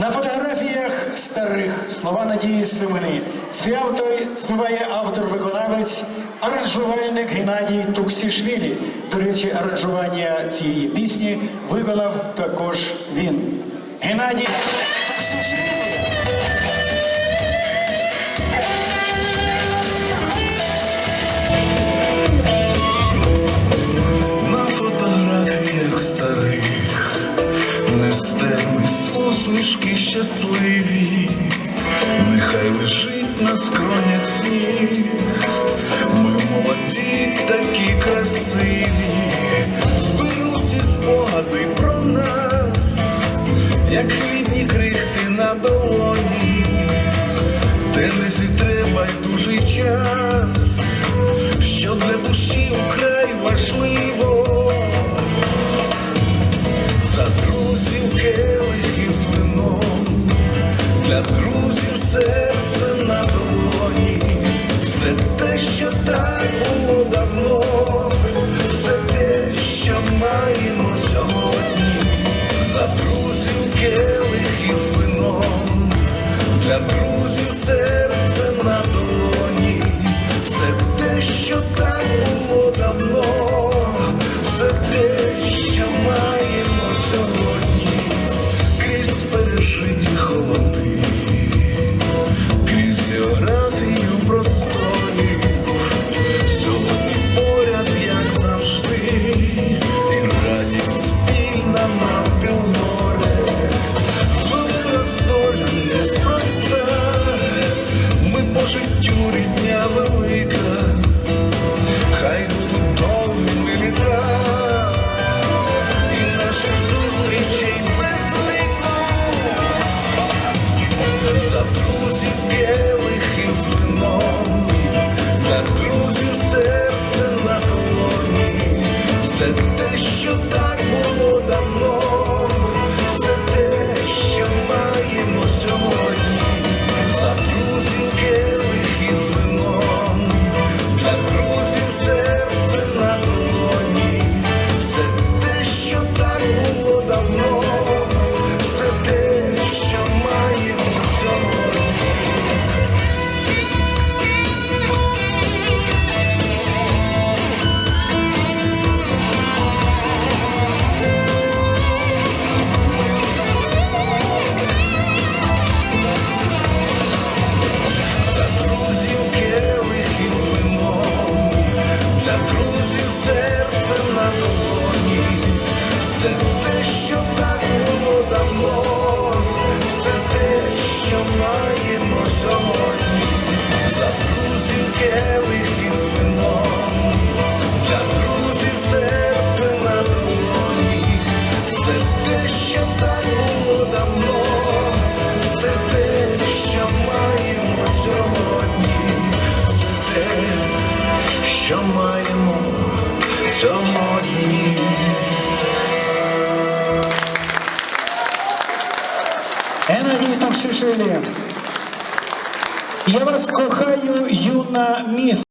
На фотографіях старих слова Надії Семени. Співавтор співає автор-виконавець, аранжувальник Геннадій Туксішвілі. До речі, аранжування цієї пісні виконав також він. Геннадій Туксішвілі. Усмішки щасливі, нехай лежить на скронях сніг. Ми молоді, такі красиві, зберу всі спогади про нас, як хлібні крихти на долоні, де не зітре байдужий час що для душі украй важливо, для друзів серце на долоні, все те, що так було давно, все те, що маємо сьогодні, за друзів келих із вином, для друзів все те, що так сьогодні. там шишили. Я вас кохаю, юна міс.